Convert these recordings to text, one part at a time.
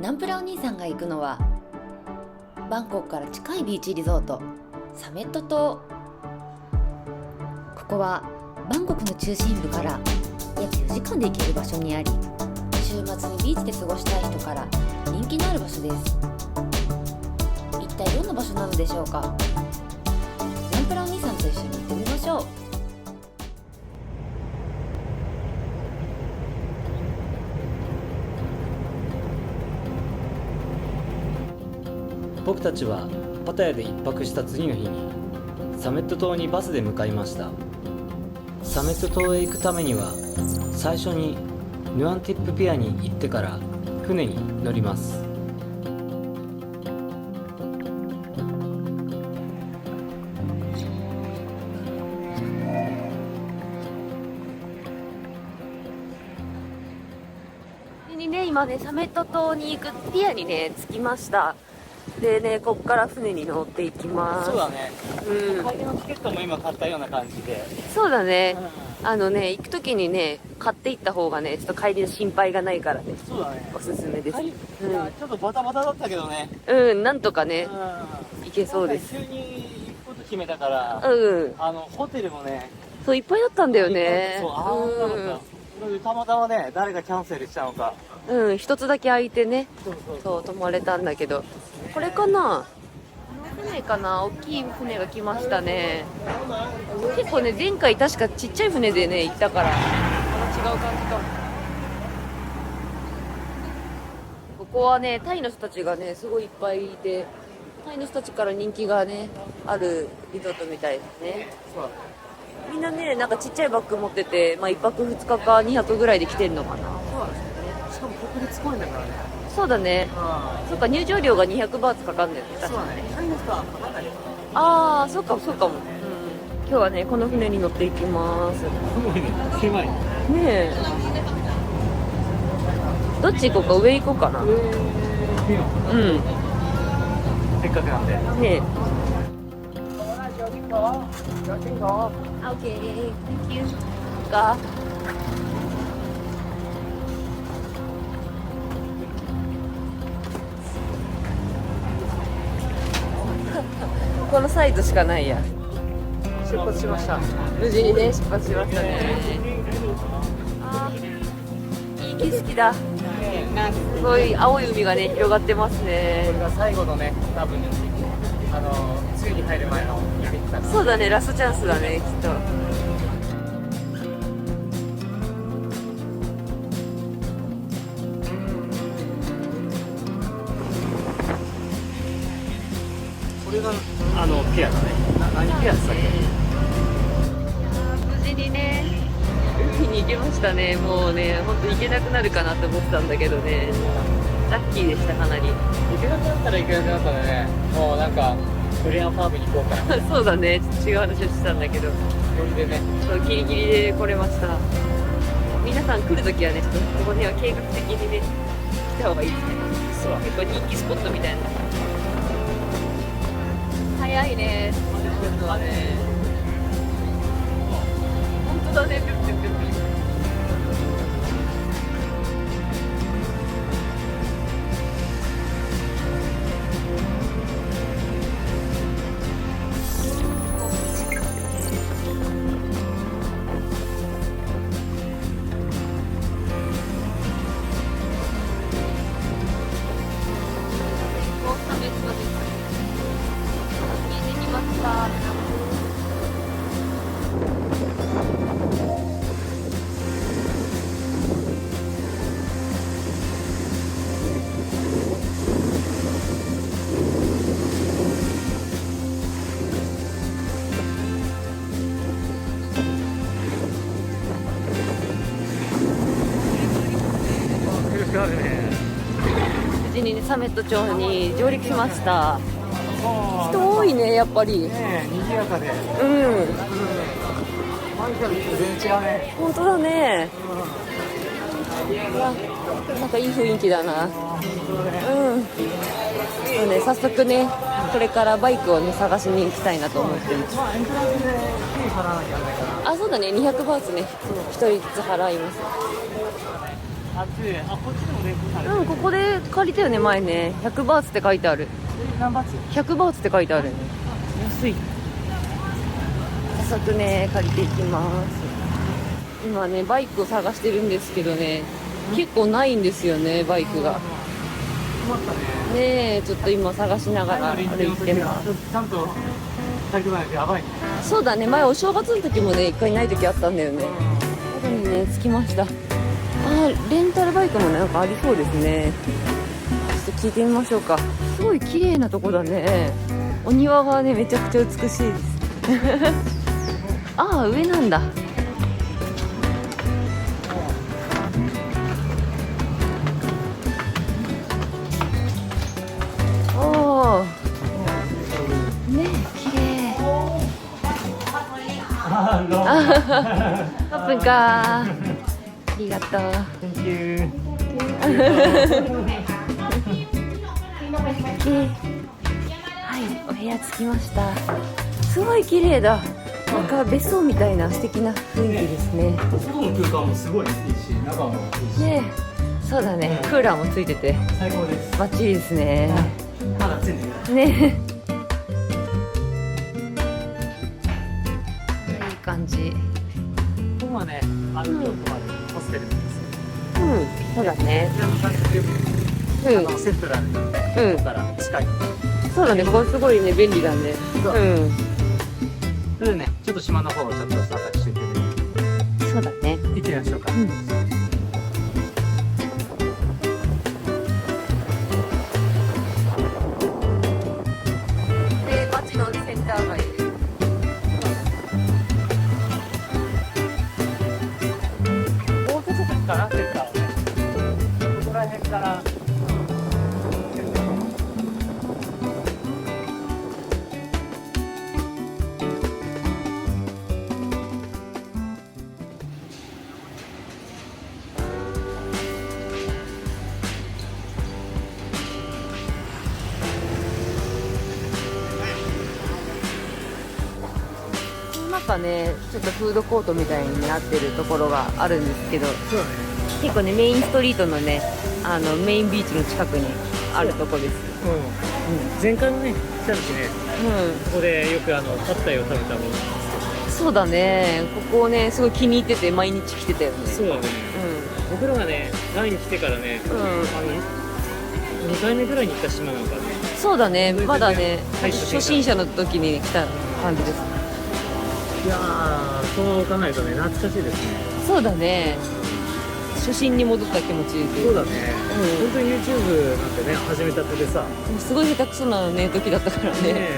ナンプラお兄さんが行くのはバンコクから近いビーチリゾートサメット島。ここはバンコクの中心部から約4時間で行ける場所にあり週末にビーチで過ごしたい人から人気のある場所です。一体どんな場所なのでしょうか？ナンプラお兄さんと一緒に行ってみましょう。僕たちはパタヤで一泊した次の日にサメット島にバスで向かいましたサメット島へ行くためには最初にヌアンティップピアに行ってから船に乗りますね、今ね、サメット島に行くピアにね、着きました。でね、こっから船に乗っていきます。そうだねうん。帰りのチケットも今買ったような感じでそうだね。あのね、行く時にね、買って行った方がね、ちょっと帰りの心配がないからね、そうだねおすすめです。帰りいやちょっとバタバタだったけどねうん、なんとかね、う行けそうです。急に行くこと決めたからうん。あのホテルもねそう、いっぱいだったんだよね。そうああなかったまたまね誰がキャンセルしたのかうん。うん、一つだけ空いてね、そうそうそう、泊まれたんだけど。これかな？船かな？大きい船が来ましたね。結構ね、前回確かちっちゃい船でね、行ったから、また違う感じかも。ここはね、タイの人たちがね、すごいいっぱいいて、タイの人たちから人気がね、あるリゾートみたいですね。そうみんなね、なんかちっちゃいバッグ持ってて、まあ1泊2日か2泊ぐらいで来てんのかなそうですね。しかも国立公園だからねそうだね。うそっか、入場料が200バーツかかんだよね。そうだねの人はかかんないよああ、そうかも、そうかも。うん。今日はね、この船に乗っていきます。ねすごいね狭いえ。どっち行こうか、上行こうかな。うん。せっかくなんでねえ。オッケー、Thank you. か。このサイズしかないや。出発しました無事にね、出発しましたね。いい景色だ。すごい青い海がね、広がってますねこ。れが最後のね多分あの梅雨に入る前のそうだね、ラストチャンスだね、きっと。これがあのピアだねな何ピアって言ったっ無事にね、海に行けましたね。もうね、ほんと行けなくなるかなと思ってたんだけどね。ラッキーでした、かなり。け行けなくなったら行けなくなったらねもうなんかフレアファームに行こうかな そうだね、ちょっと違う話をしてたんだけど、ノリでねそうギリギリで来れました。皆さん来るときはね、ちょっとここには計画的にね、来た方がいいですね。そう結構人気スポットみたいな。早いですサメット町に上陸しました。人多いね、やっぱり。ねえ賑やかでうん。前から全然違うね本当だね。うわなんかいい雰囲気だな。うん。そうね、早速ね、これからバイクをね、探しに行きたいなと思ってます。まああ、そうだね、200バーツね、1人ずつ払います。あっちであこっちでもレンコされてるうんここで借りたよね前ね。100バーツって書いてある。何バーツ？100バーツって書いてある。ね安い。早速ね借りていきます。今ねバイクを探してるんですけどね結構ないんですよねバイクが。ね。ねえちょっと今探しながら歩いてます。ちゃんとやばいね。そうだね前お正月の時もね一回ない時あったんだよね。にね着きましたあーレンタルバイクもねなんかありそうですね。ちょっと聞いてみましょうか。すごい綺麗なとこだね。お庭がねめちゃくちゃ美しいです。ああ上なんだ。おおね綺麗。あロー8分かがとう。Thank you. はいお部屋着きました。すごい綺麗だ。なんか別荘みたいな素敵な雰囲気ですね。外の空間もすごいいいし中もいいし。ねえ。そうだね。クーラーもついてて。最高です。バッチリですね。まだついてるねだね。うあのセントラうんから近い。そうだね。ここすごいね便利だね。う。ん。それでねちょっと島の方をちょっと探しててそうだね。行ってみましょうか、うんなんかねちょっとフードコートみたいになってるところがあるんですけどそうだね。結構ねメインストリートのねあのメインビーチの近くにあるとこです。うん。前回もね来た時ねうん、ここでよくあのパッタイを食べたもの。そうだね。ここねすごい気に入ってて毎日来てたよね。そうだね。僕らがね前に来てからね、うん。あの2回目ぐらいに行った島なんかねそうだね。まだね。初心者の時に来た感じですいやーそう考えるとね懐かしいですね。そうだね。初心に戻った気持ちで。そうだね、うん。本当に YouTube なんてね始めたてでさ。すごい下手くそなね時だったからね。ね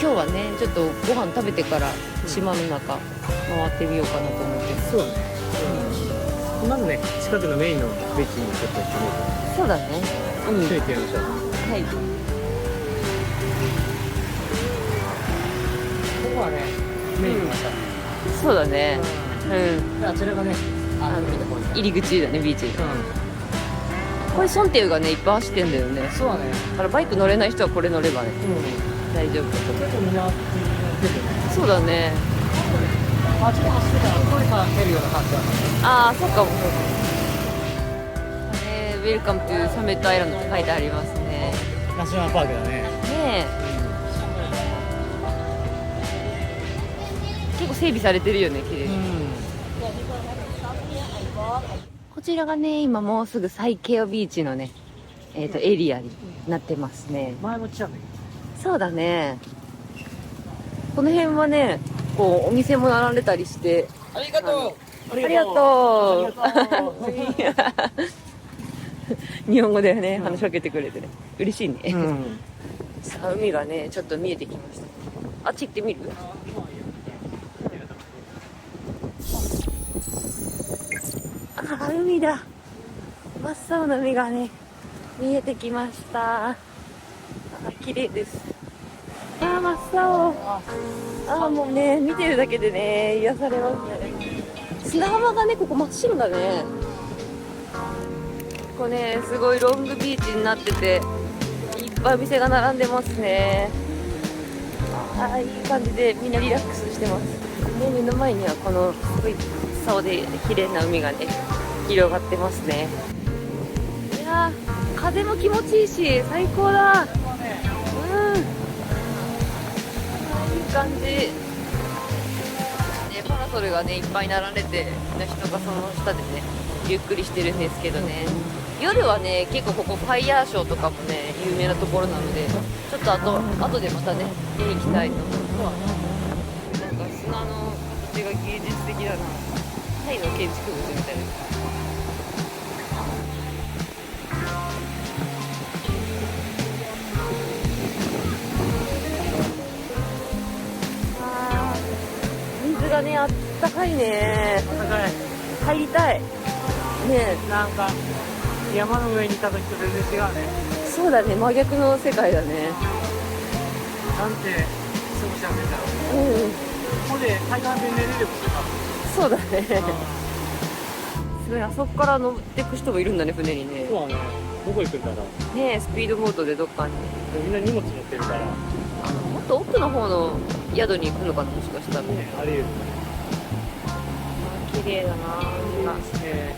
今日はねちょっとご飯食べてから島の中回ってみようかなと思って。そうだね、うん、まずね近くのメインのビーチにちょっと行ってみよそうだね。うん。うか、行ってみましょう。はいここはねメインそうだね。うん。であちらがねあの入り口だねビーチうこれソンテウがねいっぱい走ってんだよね。んそうだね。だからバイク乗れない人はこれ乗ればねうん。大丈夫だと思う。結構みんな出てるね。そうだね。あっちで走ってたら声かけるような感じだったああそっか。もねウェルカムトゥサメットアイランドって書いてありますね。ナショナルパークだね。ねえ整備されてるよね綺麗に、うん。こちらがね今もうすぐサイケオビーチのねえっ、とエリアになってますね。前も来たんだけそうだね。この辺はねこうお店も並んでたりして。どありがとう。ありがとう。ありがとう。日本語でねうん。話しかけてくれてね。嬉しいね、うん。さあ海がねちょっと見えてきました。あっち行ってみる？あ海だ。真っ青な海がね見えてきました。あ綺麗です。あ真っ青。あもうね見てるだけでね癒されますね。砂浜がねここ真っ白だね。ここねすごいロングビーチになってていっぱいお店が並んでますね。ああいい感じでみんなリラックスしてます。で目の前にはこのすごい青で綺麗な海がね広がってますね。いやー風も気持ちいいし最高だ。うん。いい感じ。ねパラソルがねいっぱい並んでてみんな人がその下でねゆっくりしてるんですけどね。夜はね結構ここファイヤーショーとかもね有名なところなのでちょっとあと後でまたね見に行きたいと思います。なんか砂の形が芸術的だな。タイの建築物みたいながねあったかいね。入りたい。ね。なんか山の上にいた時と全然違うね。そうだね。真逆の世界だね。なんて過ごしちゃうんだろう。うん。ここで海岸で寝れることそうだね。すごいあそこから登っていく人もいるんだね船にね。そうだね。どこ行くんだろう。ねスピードボートでどっかに。みんな荷物持ってるから。ねもっと奥の方の宿に行くのかなもしかしたらあり得るあ綺麗だななんか。ね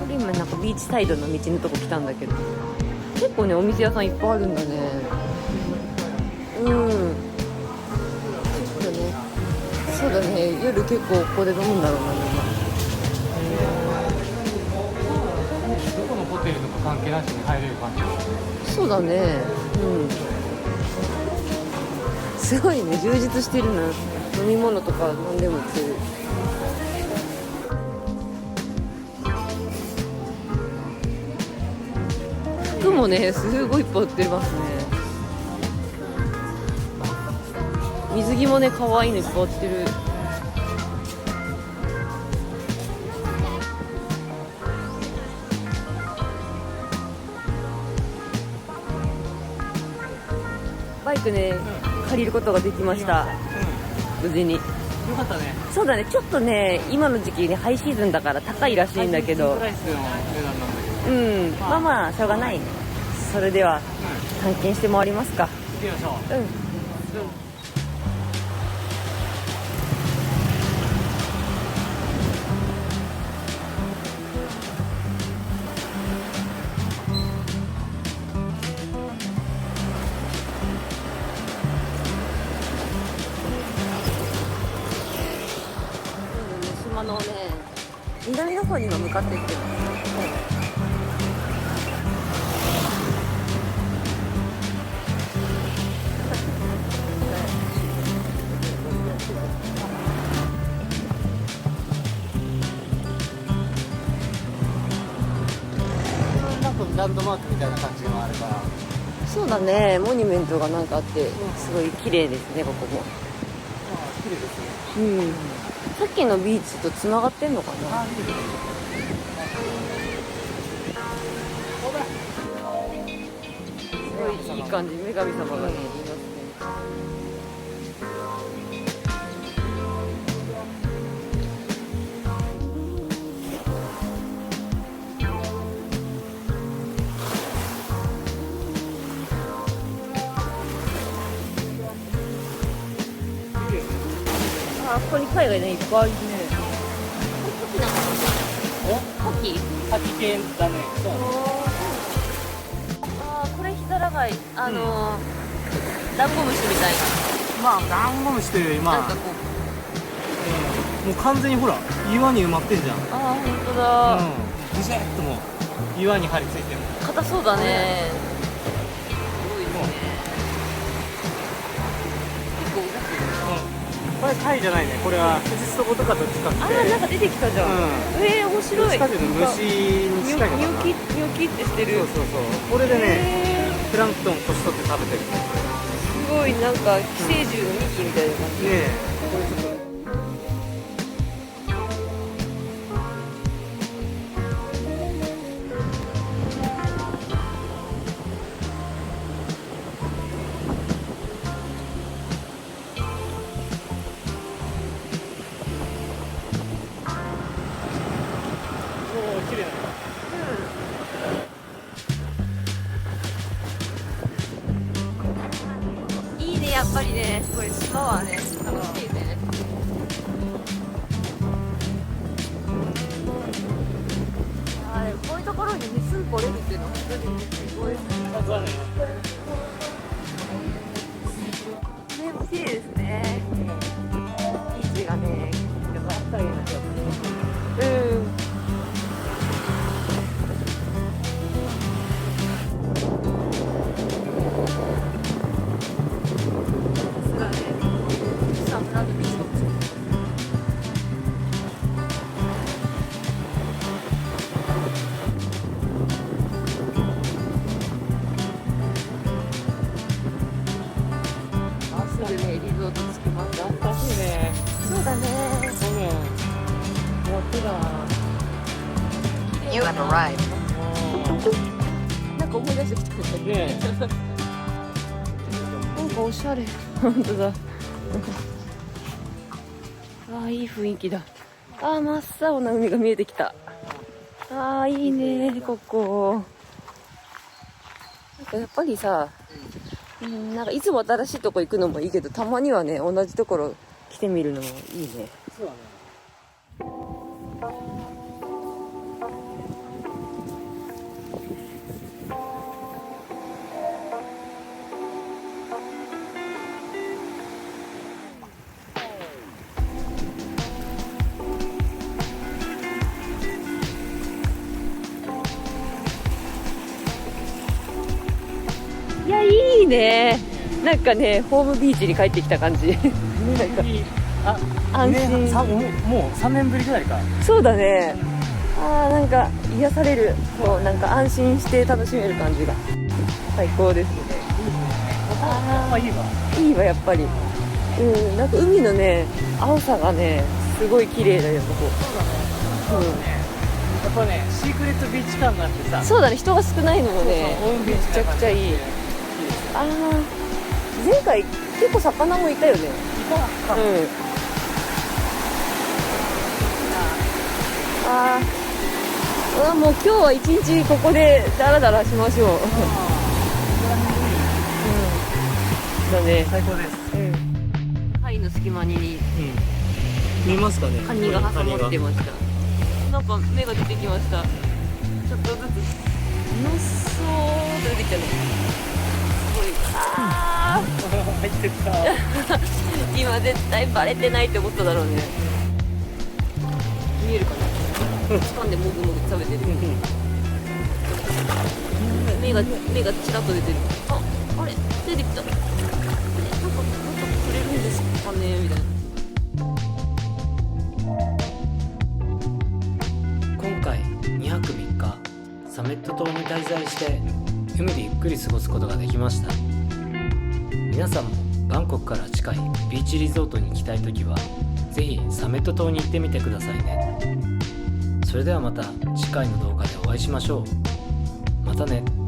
これ今なんかビーチサイドの道のとこ来たんだけど。結構ねお店屋さんいっぱいあるんだね。うんそうだね。夜結構ここで飲むんだろうなみんな。どこのホテルとか関係なしに入れる感じそうだね。うん。すごいね。充実してるな。飲み物とか何でも売ってる。服もねすごいいっぱい売ってますね水着もね可愛いのいっぱい売ってる。バイクね、借りることができました。無事に。よかったね。そうだね。ちょっとね今の時期ねハイシーズンだから高いらしいんだけど。うん。まあ。まあしょうがない。ねそれでは探検して回りますか。行ってみましょう。うんのね南の方に今向かっていってますなんかランドマークみたいな感じがあるからそうだねモニュメントがなんかあってすごい綺麗ですねここも綺麗ですねうんさっきのビーチとつながってんのかな？すねすごいいい感じ。女神様がねいますね。あここに貝がねいっぱいあるね。これカキなのカキ？滝系だね。そう。あー。これヒザラ貝あのーダンゴムシみたいまあダンゴムシというよりな、まあなんかこう。もう完全にほら岩に埋まってんじゃん。ああ本当だ、うん。ギシッともう岩に張り付いてる。硬そうだねこれ貝じゃないね。これはフジストコとかと近くて。あーなんか出てきたじゃん、うん。えー、面白い。どっちかっていうと虫に近いのかな。ニョキニョキってしてる。そうそうそう。これでねえプランクトンこし取って食べてる。すごいなんか寄生獣の幹みたいな感じ、え。これころに盗んぼれるっていうのは本当にすごい。ですね。You have arrived. なんか思い出してきたねねなんかおしゃれ。本当だ。あーいい雰囲気だ。あー真っ青な海が見えてきた。あーいいねここ。なんかやっぱりさ、うん、なんかいつも新しいとこ行くのもいいけどたまにはね同じところ来てみるのもいいね。そうだねいいね。なんかねホームビーチに帰ってきた感じ。あ安心。ねさもうもう3年ぶりぐらいか。そうだね。あーなんか癒される。こうなんか安心して楽しめる感じが。最高ですね。ああいいわ。ーいいわやっぱり。うんなんか海のね青さがねすごい綺麗だよここ。やっぱねシークレットビーチ感があってさ。そうだね人が少ないのもねめちゃくちゃいいああ前回結構魚もいたよね。うん。あー。あもう今日は一日ここでダラダラしましょう。うん。だね。最高です。うん。貝の隙間に。うん。見えますかね。カニが挟まってました。なんか芽が出てきました。ちょっとずつ。のっそーと出てきたねあ入ってた今絶対バレてないって思っただろうね。見えるかな？掴んでもぐもぐ食べてる。目が目がちらっと出てる。ああれ？出てきた。なんかなんかくれるんですかね？みたいな。今回2泊3日サメット島に滞在して海でゆっくり過ごすことができました。皆さんもバンコクから近いビーチリゾートに行きたい時は是非サメット島に行ってみてくださいね。それではまた次回の動画でお会いしましょう。またね。